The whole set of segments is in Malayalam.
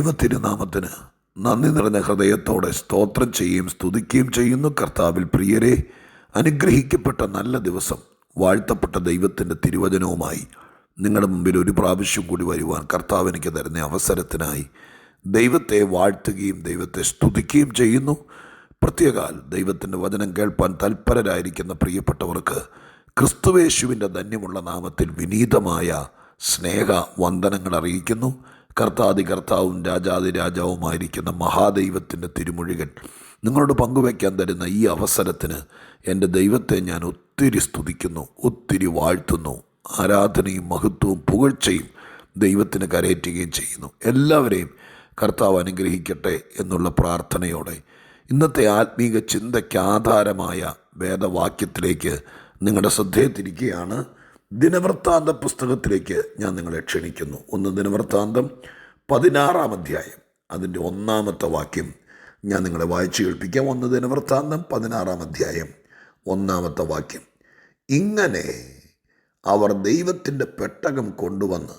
ദൈവ തിരുനാമത്തിന് നന്ദി നിറഞ്ഞ ഹൃദയത്തോടെ സ്തോത്രം ചെയ്യുകയും സ്തുതിക്കുകയും ചെയ്യുന്നു. കർത്താവിൽ പ്രിയരെ അനുഗ്രഹിക്കപ്പെട്ട നല്ല ദിവസം വാഴ്ത്തപ്പെട്ട ദൈവത്തിന്റെ തിരുവചനവുമായി നിങ്ങളുടെ മുമ്പിൽ ഒരു പ്രാവശ്യം കൂടി വരുവാൻ കർത്താവ് എനിക്ക് തരുന്ന അവസരത്തിനായി ദൈവത്തെ വാഴ്ത്തുകയും ദൈവത്തെ സ്തുതിക്കുകയും ചെയ്യുന്നു. പ്രത്യേകാൽ ദൈവത്തിന്റെ വചനം കേൾപ്പാൻ തൽപരരായിരിക്കുന്ന പ്രിയപ്പെട്ടവർക്ക് ക്രിസ്തുവേശുവിന്റെ ധന്യമുള്ള നാമത്തിൽ വിനീതമായ സ്നേഹ വന്ദനങ്ങൾ അറിയിക്കുന്നു. കർത്താതി കർത്താവും രാജാതി രാജാവുമായിരിക്കുന്ന മഹാദൈവത്തിന്റെ തിരുമൊഴികൾ നിങ്ങളോട് പങ്കുവയ്ക്കാൻ തരുന്ന ഈ അവസരത്തിന് എന്റെ ദൈവത്തെ ഞാൻ ഒത്തിരി സ്തുതിക്കുന്നു ഒത്തിരി വാഴ്ത്തുന്നു. ആരാധനയും മഹത്വവും പുകഴ്ചയും ദൈവത്തിന് കരയറ്റുകയും ചെയ്യുന്നു. എല്ലാവരെയും കർത്താവ് അനുഗ്രഹിക്കട്ടെ എന്നുള്ള പ്രാർത്ഥനയോടെ ഇന്നത്തെ ആത്മീക ചിന്തയ്ക്ക് ആധാരമായ വേദവാക്യത്തിലേക്ക് നിങ്ങളുടെ ശ്രദ്ധയെ ദിനവൃത്താന്ത പുസ്തകത്തിലേക്ക് ഞാൻ നിങ്ങളെ ക്ഷണിക്കുന്നു. ഒന്ന് ദിനവൃത്താന്തം പതിനാറാം അധ്യായം. അതിന്റെ ഒന്നാമത്തെ വാക്യം ഞാൻ നിങ്ങളെ വായിച്ചു കേൾപ്പിക്കാം. ഒന്ന് ദിനവൃത്താന്തം പതിനാറാം അധ്യായം. ഒന്നാമത്തെ വാക്യം. ഇങ്ങനെ അവർ ദൈവത്തിന്റെ പെട്ടകം കൊണ്ടുവന്ന്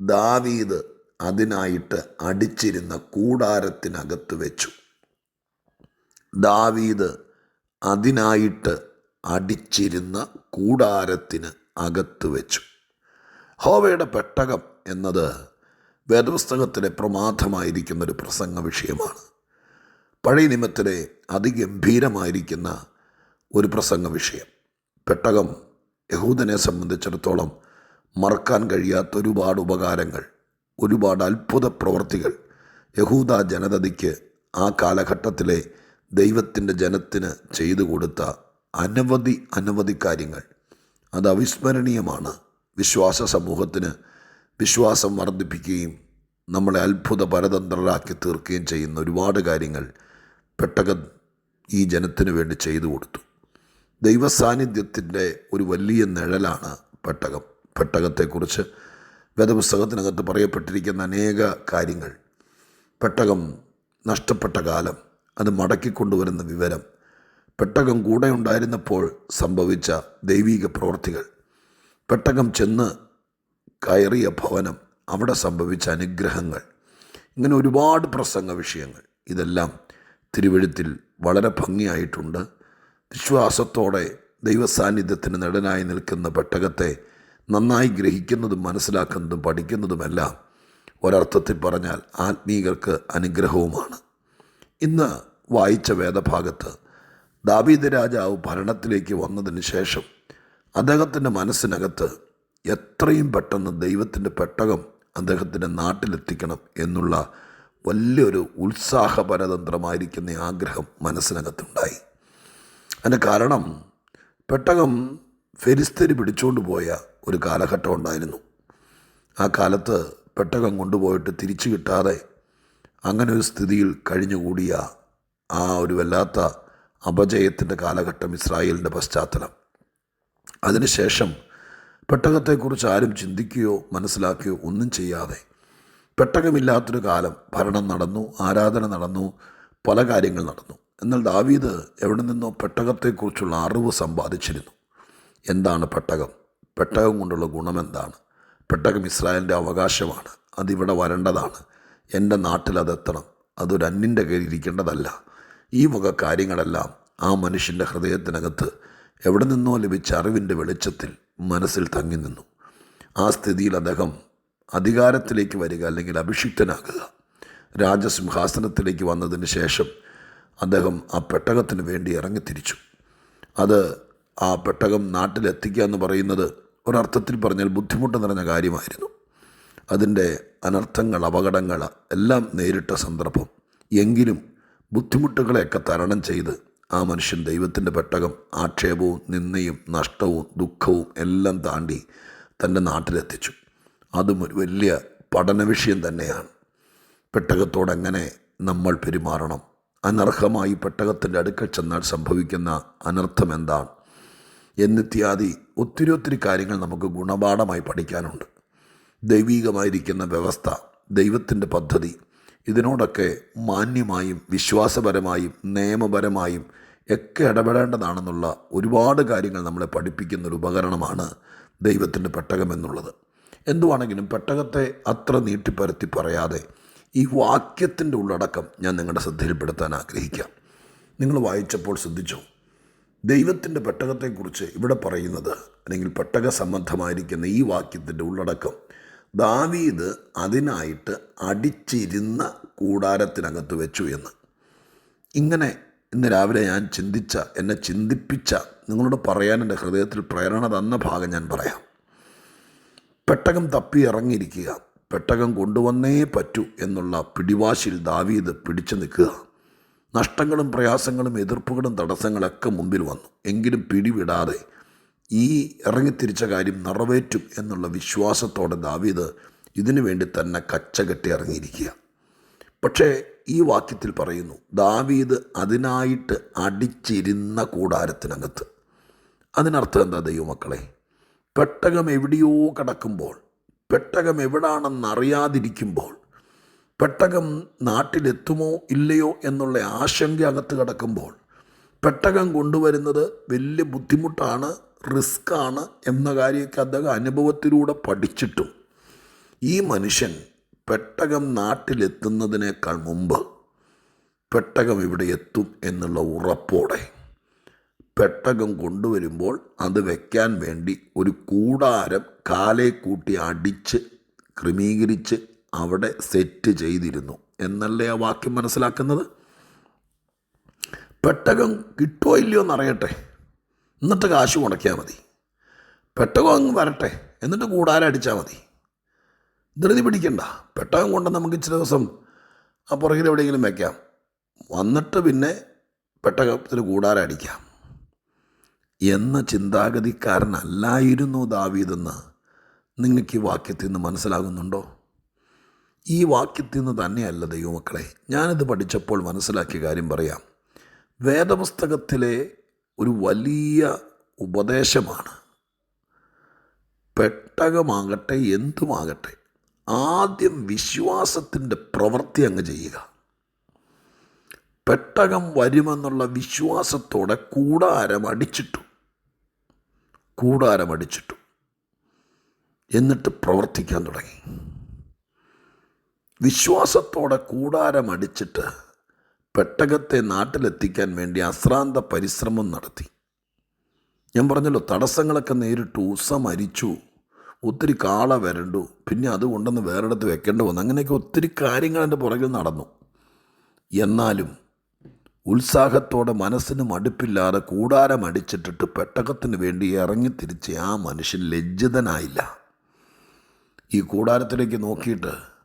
ദാവീദ് അതിനായിട്ട് അടിച്ചിരുന്ന കൂടാരത്തിനകത്ത് വെച്ചു. ദാവീദ് അതിനായിട്ട് അടിച്ചിരുന്ന കൂടാരത്തിന് അകത്ത് വെച്ചു. ഹോവയുടെ പെട്ടകം എന്നത് വേദപുസ്തകത്തിലെ പ്രമാദമായിരിക്കുന്ന ഒരു പ്രസംഗ വിഷയമാണ് പഴയ നിയമത്തിലെ അതിഗംഭീരമായിരിക്കുന്ന ഒരു പ്രസംഗ വിഷയം പെട്ടകം യഹൂദനെ സംബന്ധിച്ചിടത്തോളം മറക്കാൻ കഴിയാത്ത ഒരുപാട് ഉപകാരങ്ങൾ ഒരുപാട് അത്ഭുത പ്രവർത്തികൾ യഹൂദ ജനതയ്ക്ക് ആ കാലഘട്ടത്തിലെ ദൈവത്തിന്റെ ജനത്തിന് ചെയ്തു കൊടുത്ത അനവധി അനവധി കാര്യങ്ങൾ. അത് അവിസ്മരണീയമാണ്. വിശ്വാസ സമൂഹത്തിന് വിശ്വാസം വർദ്ധിപ്പിക്കുകയും നമ്മളെ അത്ഭുത പരതന്ത്രരാക്കി തീർക്കുകയും ചെയ്യുന്ന ഒരുപാട് കാര്യങ്ങൾ പെട്ടകം ഈ ജനത്തിന് വേണ്ടി ചെയ്തു കൊടുത്തു. ദൈവസാന്നിധ്യത്തിന്റെ ഒരു വലിയ നിഴലാണ് പെട്ടകം. പെട്ടകത്തെക്കുറിച്ച് വേദപുസ്തകത്തിനകത്ത് പറയപ്പെട്ടിരിക്കുന്ന അനേക കാര്യങ്ങൾ. പെട്ടകം നഷ്ടപ്പെട്ട കാലം അത് മടക്കിക്കൊണ്ടുവരുന്ന വിവരം പെട്ടകം കൂടെ ഉണ്ടായിരുന്നപ്പോൾ സംഭവിച്ച ദൈവീക പ്രവർത്തികൾ പെട്ടകം ചെന്ന് കയറിയ ഭവനം അവിടെ സംഭവിച്ച അനുഗ്രഹങ്ങൾ. ഇങ്ങനെ ഒരുപാട് പ്രസംഗ വിഷയങ്ങൾ. ഇതെല്ലാം തിരുവഴുത്തിൽ വളരെ ഭംഗിയായിട്ടുണ്ട്. വിശ്വാസത്തോടെ ദൈവസാന്നിധ്യത്തിന് നടനായി നിൽക്കുന്ന പെട്ടകത്തെ നന്നായി ഗ്രഹിക്കുന്നതും മനസ്സിലാക്കുന്നതും പഠിക്കുന്നതുമെല്ലാം ഒരർത്ഥത്തിൽ പറഞ്ഞാൽ ആത്മീകർക്ക് അനുഗ്രഹവുമാണ്. ഇന്ന് വായിച്ച വേദഭാഗത്ത് ദാവീദ് രാജാവ് ഭരണത്തിലേക്ക് വന്നതിന് ശേഷം അദ്ദേഹത്തിന്റെ മനസ്സിനകത്ത് എത്രയും പെട്ടെന്ന് ദൈവത്തിന്റെ പെട്ടകം അദ്ദേഹത്തിന്റെ നാട്ടിലെത്തിക്കണം എന്നുള്ള വലിയൊരു ഉത്സാഹപരതന്ത്രമായിരിക്കുന്ന ആഗ്രഹം മനസ്സിനകത്തുണ്ടായി. അതിന്റെ കാരണം പെട്ടകം ഫെരിസ്തരി പിടിച്ചുകൊണ്ട് പോയ ഒരു കാലഘട്ടം ഉണ്ടായിരുന്നു. ആ കാലത്ത് പെട്ടകം കൊണ്ടുപോയിട്ട് തിരിച്ചു കിട്ടാതെ അങ്ങനെ ഒരു സ്ഥിതിയിൽ കഴിഞ്ഞുകൂടിയ ആ ഒരു വല്ലാത്ത അപജയത്തിന്റെ കാലഘട്ടം ഇസ്രായേലിന്റെ പശ്ചാത്തലം. അതിനുശേഷം പെട്ടകത്തെക്കുറിച്ച് ആരും ചിന്തിക്കുകയോ മനസ്സിലാക്കുകയോ ഒന്നും ചെയ്യാതെ പെട്ടകമില്ലാത്തൊരു കാലം ഭരണം നടന്നു ആരാധന നടന്നു പല കാര്യങ്ങൾ നടന്നു. എന്നാൽ ദാവീദ് എവിടെ നിന്നോ പെട്ടകത്തെക്കുറിച്ചുള്ള അറിവ് സമ്പാദിച്ചിരുന്നു. എന്താണ് പെട്ടകം? പെട്ടകം കൊണ്ടുള്ള ഗുണം എന്താണ്? പെട്ടകം ഇസ്രായേലിന്റെ അവകാശമാണ്. അതിവിടെ വരേണ്ടതാണ്. എന്റെ നാട്ടിൽ അതെത്തണം. അതൊരു അന്യന്റെ കയ്യിൽ ഇരിക്കേണ്ടതല്ല. ഈ വക കാര്യങ്ങളെല്ലാം ആ മനുഷ്യന്റെ ഹൃദയത്തിനകത്ത് എവിടെ നിന്നോ ലഭിച്ച അറിവിന്റെ വെളിച്ചത്തിൽ മനസ്സിൽ തങ്ങി നിന്നു. ആ സ്ഥിതിയിൽ അദ്ദേഹം അധികാരത്തിലേക്ക് വരിക അല്ലെങ്കിൽ അഭിഷിക്തനാകുക. രാജസിംഹാസനത്തിലേക്ക് വന്നതിന് ശേഷം അദ്ദേഹം ആ പെട്ടകത്തിന് വേണ്ടി ഇറങ്ങിത്തിരിച്ചു അത് ആ പെട്ടകം നാട്ടിലെത്തിക്കുക എന്ന് പറയുന്നത് ഒരർത്ഥത്തിൽ പറഞ്ഞാൽ ബുദ്ധിമുട്ട് നിറഞ്ഞ കാര്യമായിരുന്നു. അതിന്റെ അനർത്ഥങ്ങൾ അപകടങ്ങൾ എല്ലാം നേരിട്ട സന്ദർഭം. എങ്കിലും ബുദ്ധിമുട്ടുകളെയൊക്കെ തരണം ചെയ്ത് ആ മനുഷ്യൻ ദൈവത്തിന്റെ പെട്ടകം ആക്ഷേപവും നിന്നയും നഷ്ടവും ദുഃഖവും എല്ലാം താണ്ടി തന്റെ നാട്ടിലെത്തിച്ചു. അതും ഒരു വലിയ പഠന വിഷയം തന്നെയാണ്. പെട്ടകത്തോടെങ്ങനെ നമ്മൾ പെരുമാറണം? അനർഹമായി പെട്ടകത്തിന്റെ അടുക്കൽ ചെന്നാൽ സംഭവിക്കുന്ന അനർത്ഥം എന്താണ്? എന്നിത്യാദി ഒത്തിരി ഒത്തിരി കാര്യങ്ങൾ നമുക്ക് ഗുണപാഠമായി പഠിക്കാനുണ്ട്. ദൈവീകമായിരിക്കുന്ന വ്യവസ്ഥ ദൈവത്തിന്റെ പദ്ധതി ഇതിനോടൊക്കെ മാന്യമായും വിശ്വാസപരമായും നിയമപരമായും ഒക്കെ ഇടപെടേണ്ടതാണെന്നുള്ള ഒരുപാട് കാര്യങ്ങൾ നമ്മളെ പഠിപ്പിക്കുന്ന ഒരു ഉപകരണമാണ് ദൈവത്തിന്റെ പെട്ടകം എന്നുള്ളത്. എന്തുവാണെങ്കിലും പെട്ടകത്തെ അത്ര നീട്ടിപ്പരത്തി പറയാതെ ഈ വാക്യത്തിന്റെ ഉള്ളടക്കം ഞാൻ നിങ്ങളുടെ ശ്രദ്ധയിൽപ്പെടുത്താൻ ആഗ്രഹിക്കാം. നിങ്ങൾ വായിച്ചപ്പോൾ ശ്രദ്ധിച്ചു? ദൈവത്തിന്റെ പെട്ടകത്തെക്കുറിച്ച് ഇവിടെ പറയുന്നത് അല്ലെങ്കിൽ പെട്ടക സംബന്ധമായിരിക്കുന്ന ഈ വാക്യത്തിന്റെ ഉള്ളടക്കം ദാവീദ് അതിനായിട്ട് അടിച്ചിരുന്ന കൂടാരത്തിനകത്ത് വെച്ചു എന്ന്. ഇങ്ങനെ ഇന്ന് രാവിലെ ഞാൻ ചിന്തിച്ച എന്നെ ചിന്തിപ്പിച്ച നിങ്ങളോട് പറയാൻ എന്റെ ഹൃദയത്തിൽ പ്രേരണ തന്ന ഭാഗം ഞാൻ പറയാം. പെട്ടകം തപ്പി ഇറങ്ങിയിരിക്കുക പെട്ടകം കൊണ്ടുവന്നേ പറ്റൂ എന്നുള്ള പിടിവാശിയിൽ ദാവീദ് പിടിച്ചു നിൽക്കുക. നഷ്ടങ്ങളും പ്രയാസങ്ങളും എതിർപ്പുകളും തടസ്സങ്ങളൊക്കെ മുമ്പിൽ വന്നു. എങ്കിലും പിടിവിടാതെ ഈ ഇറങ്ങിത്തിരിച്ച കാര്യം നിറവേറ്റും എന്നുള്ള വിശ്വാസത്തോടെ ദാവീദ് ഇതിനു വേണ്ടി തന്നെ കച്ചകെട്ടി ഇറങ്ങിയിരിക്കുക. പക്ഷേ ഈ വാക്യത്തിൽ പറയുന്നു ദാവീദ് അതിനായിട്ട് അടിച്ചിരുന്ന കൂടാരത്തിനകത്ത്. അതിനർത്ഥം എന്താ ദൈവമക്കളെ? പെട്ടകം എവിടെയോ കിടക്കുമ്പോൾ പെട്ടകം എവിടാണെന്നറിയാതിരിക്കുമ്പോൾ പെട്ടകം നാട്ടിലെത്തുമോ ഇല്ലയോ എന്നുള്ള ആശങ്ക അകത്ത് കിടക്കുമ്പോൾ പെട്ടകം കൊണ്ടുവരുന്നത് വലിയ ബുദ്ധിമുട്ടാണ് റിസ്ക്കാണ് എന്ന കാര്യമൊക്കെ അദ്ദേഹം അനുഭവത്തിലൂടെ പഠിച്ചിട്ടും. ഈ മനുഷ്യൻ പെട്ടകം നാട്ടിലെത്തുന്നതിനേക്കാൾ മുമ്പ് പെട്ടകം ഇവിടെ എത്തും എന്നുള്ള ഉറപ്പോടെ പെട്ടകം കൊണ്ടുവരുമ്പോൾ അത് വയ്ക്കാൻ വേണ്ടി ഒരു കൂടാരം കാലെ കൂട്ടി അടിച്ച് ക്രമീകരിച്ച് അവിടെ സെറ്റ് ചെയ്തിരുന്നു. എന്നല്ലേ ആ വാക്യം മനസ്സിലാക്കുന്നത്? പെട്ടകം കിട്ടുമോ ഇല്ലയോ എന്നറിയട്ടെ. എന്നിട്ട് കാശ് മുടക്കിയാൽ മതി. പെട്ടകം അങ്ങ് വരട്ടെ എന്നിട്ട് കൂടാരം അടിച്ചാൽ മതി. ധൃതി പിടിക്കണ്ട പെട്ടകം കൊണ്ട് നമുക്ക് ഇച്ചിരി ദിവസം ആ പുറകിൽ എവിടെയെങ്കിലും വയ്ക്കാം വന്നിട്ട് പിന്നെ പെട്ടകത്തിന് കൂടാരം അടിക്കാം. എന്ന ചിന്താഗതിക്കാരനല്ലായിരുന്നു ദാവീതെന്ന് നിങ്ങൾക്ക് ഈ വാക്യത്തിൽ നിന്ന് മനസ്സിലാകുന്നുണ്ടോ? ഈ വാക്യത്തിൽ നിന്ന് തന്നെയല്ല ദൈവമക്കളെ ഞാനിത് പഠിച്ചപ്പോൾ മനസ്സിലാക്കിയ കാര്യം പറയാം. വേദപുസ്തകത്തിലെ ഒരു വലിയ ഉപദേശമാണ്. പെട്ടകമാകട്ടെ എന്തുമാകട്ടെ ആദ്യം വിശ്വാസത്തിന്റെ പ്രവൃത്തി അങ്ങ് ചെയ്യുക. പെട്ടകം വരുമെന്നുള്ള വിശ്വാസത്തോടെ കൂടാരം അടിച്ചിട്ടു. കൂടാരം അടിച്ചിട്ടു. എന്നിട്ട് പ്രവർത്തിക്കാൻ തുടങ്ങി. വിശ്വാസത്തോടെ കൂടാരം അടിച്ചിട്ട് പെട്ടകത്തെ നാട്ടിലെത്തിക്കാൻ വേണ്ടി അശ്രാന്ത പരിശ്രമം നടത്തി. ഞാൻ പറഞ്ഞല്ലോ തടസ്സങ്ങളൊക്കെ നേരിട്ടു ഉസ മരിച്ചു. ഒത്തിരി കാള വരണ്ടു. പിന്നെ അത് കൊണ്ടുവന്ന് വേറെടുത്ത് വെക്കേണ്ടി വന്നു. അങ്ങനെയൊക്കെ ഒത്തിരി കാര്യങ്ങൾ എന്റെ പുറകിൽ നടന്നു. എന്നാലും ഉത്സാഹത്തോടെ മനസ്സിന് മടുപ്പില്ലാതെ കൂടാരം അടിച്ചിട്ടിട്ട് പെട്ടകത്തിന് വേണ്ടി ഇറങ്ങി തിരിച്ച് ആ മനുഷ്യൻ ലജ്ജിതനായില്ല. ഈ കൂടാരത്തിലേക്ക് നോക്കിയിട്ട്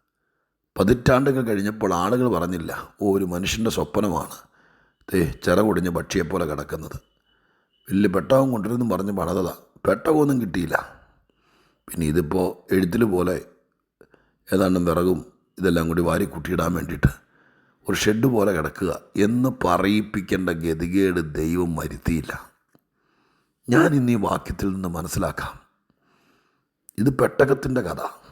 പതിറ്റാണ്ടുകൾ കഴിഞ്ഞപ്പോൾ ആളുകൾ പറഞ്ഞില്ല ഓ ഒരു മനുഷ്യന്റെ സ്വപ്നമാണ് തേ ചിറകൊടിഞ്ഞ പക്ഷിയെപ്പോലെ കിടക്കുന്നത്. വലിയ പെട്ടകം കൊണ്ടുവരുന്നു പറഞ്ഞ് പണിതതാ. പെട്ടകമൊന്നും കിട്ടിയില്ല. പിന്നെ ഇതിപ്പോൾ എഴുത്തിൽ പോലെ ഏതാണ്ടും വിറകും ഇതെല്ലാം കൂടി വാരി കുട്ടിയിടാൻ വേണ്ടിയിട്ട് ഒരു ഷെഡ് പോലെ കിടക്കുക എന്ന് പറയിപ്പിക്കേണ്ട ഗതികേട് ദൈവം വരുത്തിയില്ല. ഞാൻ ഇന്ന് ഈ വാക്യത്തിൽ നിന്ന് മനസ്സിലാക്കാം. ഇത് പെട്ടകത്തിന്റെ കഥ.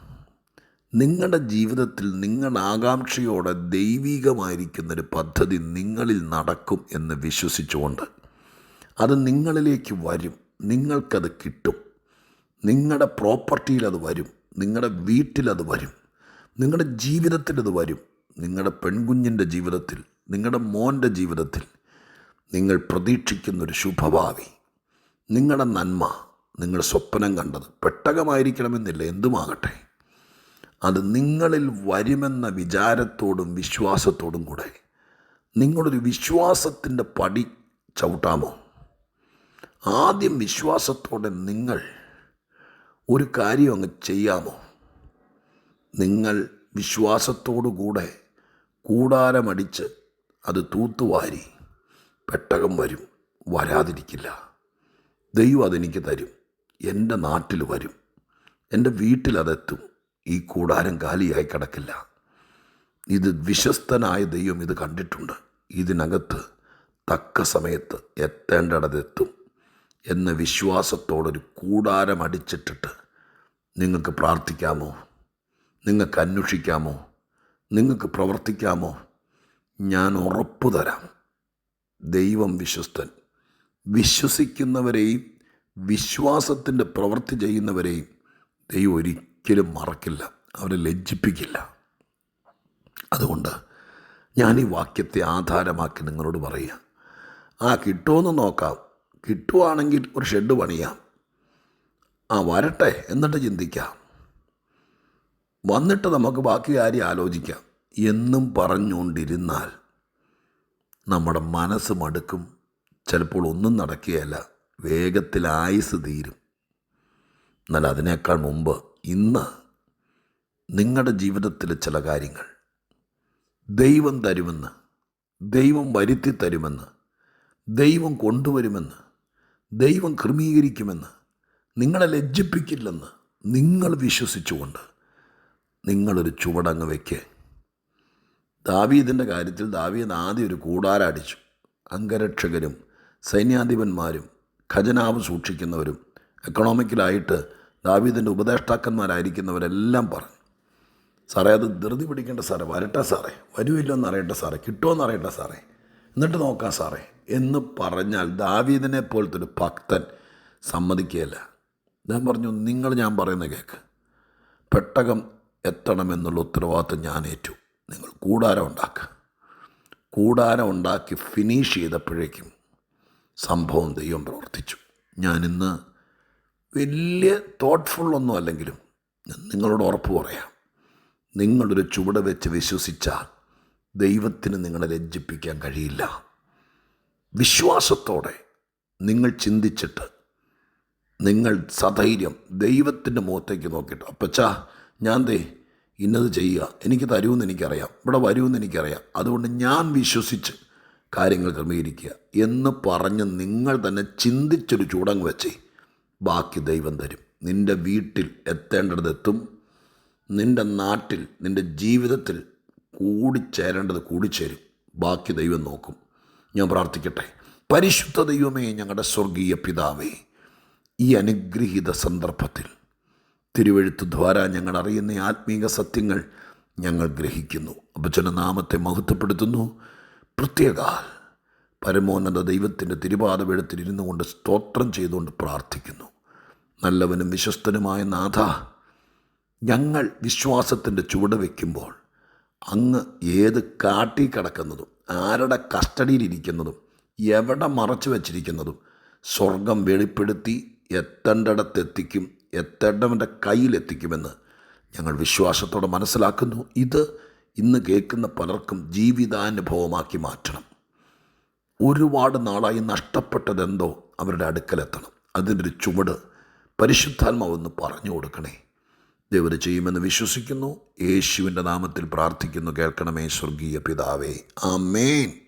നിങ്ങളുടെ ജീവിതത്തിൽ നിങ്ങളുടെ ആകാംക്ഷയോടെ ദൈവികമായിരിക്കുന്നൊരു പദ്ധതി നിങ്ങളിൽ നടക്കും എന്ന് വിശ്വസിച്ചുകൊണ്ട് അത് നിങ്ങളിലേക്ക് വരും. നിങ്ങൾക്കത് കിട്ടും. നിങ്ങളുടെ പ്രോപ്പർട്ടിയിൽ അത് വരും. നിങ്ങളുടെ വീട്ടിലത് വരും. നിങ്ങളുടെ ജീവിതത്തിൽ അത് വരും. നിങ്ങളുടെ പെൺകുഞ്ഞിന്റെ ജീവിതത്തിൽ നിങ്ങളുടെ മോന്റെ ജീവിതത്തിൽ നിങ്ങൾ പ്രതീക്ഷിക്കുന്നൊരു ശുഭഭാവി. നിങ്ങളുടെ നന്മ നിങ്ങൾ സ്വപ്നം കണ്ടത് പെട്ടകമായിരിക്കണമെന്നില്ല. എന്തുമാകട്ടെ? അത് നിങ്ങളിൽ വരുമെന്ന വിചാരത്തോടും വിശ്വാസത്തോടും കൂടെ. നിങ്ങളൊരു വിശ്വാസത്തിന്റെ പടി ചവിട്ടാമോ? ആദ്യം വിശ്വാസത്തോടെ നിങ്ങൾ ഒരു കാര്യം അങ്ങ് ചെയ്യാമോ? നിങ്ങൾ വിശ്വാസത്തോടുകൂടെ കൂടാരമടിച്ച് അത് തൂത്തുവാരി പെട്ടകം വരും വരാതിരിക്കില്ല. ദൈവം അതെനിക്ക് തരും എന്റെ നാട്ടിൽ വരും എന്റെ വീട്ടിലതെത്തും ഈ കൂടാരം കാലിയായി കിടക്കില്ല. ഇത് വിശ്വസ്തനായ ദൈവം ഇത് കണ്ടിട്ടുണ്ട്. ഇതിനകത്ത് തക്ക സമയത്ത് എത്തേണ്ടടതെത്തും എന്ന വിശ്വാസത്തോടൊരു കൂടാരം അടിച്ചിട്ടിട്ട് നിങ്ങൾക്ക് പ്രാർത്ഥിക്കാമോ? നിങ്ങൾക്ക് അന്വേഷിക്കാമോ? നിങ്ങൾക്ക് പ്രവർത്തിക്കാമോ? ഞാൻ ഉറപ്പു തരാം. ദൈവം വിശ്വസ്തൻ. വിശ്വസിക്കുന്നവരെയും വിശ്വാസത്തിന്റെ പ്രവൃത്തി ചെയ്യുന്നവരെയും ദൈവം ഒരിക്കലും മറക്കില്ല. അവരെ ലജ്ജിപ്പിക്കില്ല. അതുകൊണ്ട് ഞാൻ ഈ വാക്യത്തെ ആധാരമാക്കി നിങ്ങളോട് പറയുക. ആ കിട്ടുമെന്ന് നോക്കാം. കിട്ടുവാണെങ്കിൽ ഒരു ഷെഡ് പണിയാം. ആ വരട്ടെ എന്നിട്ട് ചിന്തിക്കാം. വന്നിട്ട് നമുക്ക് ബാക്കി കാര്യം ആലോചിക്കാം. എന്നും പറഞ്ഞുകൊണ്ടിരുന്നാൽ നമ്മുടെ മനസ്സ് മടുക്കും. ചിലപ്പോൾ ഒന്നും നടക്കുകയല്ല. വേഗത്തിൽ ആയുസ് തീരും. എന്നാൽ അതിനേക്കാൾ മുമ്പ് ഇന്ന് നിങ്ങളുടെ ജീവിതത്തിലെ ചില കാര്യങ്ങൾ ദൈവം തരുമെന്ന് ദൈവം വരുത്തി തരുമെന്ന് ദൈവം കൊണ്ടുവരുമെന്ന് ദൈവം ക്രമീകരിക്കുമെന്ന് നിങ്ങളെ ലജ്ജിപ്പിക്കില്ലെന്ന് നിങ്ങൾ വിശ്വസിച്ചുകൊണ്ട് നിങ്ങളൊരു ചുവടങ്ങ് വയ്ക്കുക ദാവീദിന്റെ കാര്യത്തിൽ ദാവീദ് ആദ്യം ഒരു കൂടാരടിച്ചു. അംഗരക്ഷകരും സൈന്യാധിപന്മാരും ഖജനാവ് സൂക്ഷിക്കുന്നവരും എക്കണോമിക്കലായിട്ട് ദാവീദിന്റെ ഉപദേഷ്ടാക്കന്മാരായിരിക്കുന്നവരെല്ലാം പറഞ്ഞു. സാറേ അത് ധൃതി പിടിക്കേണ്ട സാറേ വരട്ടെ സാറേ. വരുമില്ലെന്ന് അറിയട്ടെ സാറേ കിട്ടുമെന്ന് അറിയട്ടെ സാറേ. എന്നിട്ട് നോക്കാം സാറേ. എന്ന് പറഞ്ഞാൽ ദാവീദിനെ പോലത്തെ ഒരു ഭക്തൻ സമ്മതിക്കുകയില്ല. ഞാൻ പറഞ്ഞു നിങ്ങൾ ഞാൻ പറയുന്ന കേക്ക്. പെട്ടകം എത്തണമെന്നുള്ള ഉത്തരവാദിത്വം ഞാൻ ഏറ്റു. നിങ്ങൾ കൂടാരം ഉണ്ടാക്കുക കൂടാരം ഉണ്ടാക്കി ഫിനിഷ് ചെയ്തപ്പോഴേക്കും സംഭവം ദൈവം പ്രവർത്തിച്ചു. ഞാനിന്ന് വലിയ തോട്ട്ഫുള്ളൊന്നും അല്ലെങ്കിലും നിങ്ങളോട് ഉറപ്പ് പറയാം. നിങ്ങളൊരു ചുവട് വെച്ച് വിശ്വസിച്ചാൽ ദൈവത്തിന് നിങ്ങളെ ലജ്ജിപ്പിക്കാൻ കഴിയില്ല. വിശ്വാസത്തോടെ നിങ്ങൾ ചിന്തിച്ചിട്ട് നിങ്ങൾ സധൈര്യം ദൈവത്തിന്റെ മുഖത്തേക്ക് നോക്കിയിട്ട് അപ്പച്ചാ ഞാൻ ദേ ഇന്നത് ചെയ്യുക. എനിക്ക് തരുമെന്ന് എനിക്കറിയാം. ഇവിടെ വരുമെന്ന് എനിക്കറിയാം. അതുകൊണ്ട് ഞാൻ വിശ്വസിച്ച് കാര്യങ്ങൾ ക്രമീകരിക്കുക. എന്ന് പറഞ്ഞ് നിങ്ങൾ തന്നെ ചിന്തിച്ചൊരു ചൂടങ്ങ് വെച്ച് ബാക്കി ദൈവം തരും. നിന്റെ വീട്ടിൽ എത്തേണ്ടതെത്തും. നിന്റെ നാട്ടിൽ നിന്റെ ജീവിതത്തിൽ കൂടിച്ചേരേണ്ടത് കൂടിച്ചേരും. ബാക്കി ദൈവം നോക്കും. ഞാൻ പ്രാർത്ഥിക്കട്ടെ. പരിശുദ്ധ ദൈവമേ ഞങ്ങളുടെ സ്വർഗീയ പിതാവേ ഈ അനുഗ്രഹീത സന്ദർഭത്തിൽ തിരുവഴുത്ത് ദ്വാര ഞങ്ങൾ അറിയുന്ന ആത്മീക സത്യങ്ങൾ ഞങ്ങൾ ഗ്രഹിക്കുന്നു. അപ്പച്ചന നാമത്തെ മഹത്വപ്പെടുത്തുന്നു. പ്രത്യേക പരമോന്നത ദൈവത്തിന്റെ തിരുപാതപീഠത്തിൽ ഇരുന്നു കൊണ്ട് സ്തോത്രം ചെയ്തുകൊണ്ട് പ്രാർത്ഥിക്കുന്നു. നല്ലവനും വിശ്വസ്തനുമായ നാഥ ഞങ്ങൾ വിശ്വാസത്തിന്റെ ചുവട് വയ്ക്കുമ്പോൾ അങ്ങ് ഏത് കാട്ടി കിടക്കുന്നതും ആരുടെ കസ്റ്റഡിയിലിരിക്കുന്നതും എവിടെ മറച്ചു വച്ചിരിക്കുന്നതും സ്വർഗം വെളിപ്പെടുത്തി എത്തേണ്ടിടത്തെത്തിക്കും എത്തേണ്ടവന്റെ കയ്യിലെത്തിക്കുമെന്ന് ഞങ്ങൾ വിശ്വാസത്തോടെ മനസ്സിലാക്കുന്നു. ഇത് ഇന്ന് കേൾക്കുന്ന പലർക്കും ജീവിതാനുഭവമാക്കി മാറ്റണം. ഒരുപാട് നാളായി നഷ്ടപ്പെട്ടതെന്തോ അവരുടെ അടുക്കലെത്തണം. അതിന്റെ ഒരു ചുവട് പരിശുദ്ധാത്മാവെന്ന് പറഞ്ഞു കൊടുക്കണേ. ദൈവം ചെയ്യുമെന്ന് വിശ്വസിക്കുന്നു. യേശുവിന്റെ നാമത്തിൽ പ്രാർത്ഥിക്കുന്നു. കേൾക്കണമേ സ്വർഗീയ പിതാവേ. ആമേൻ.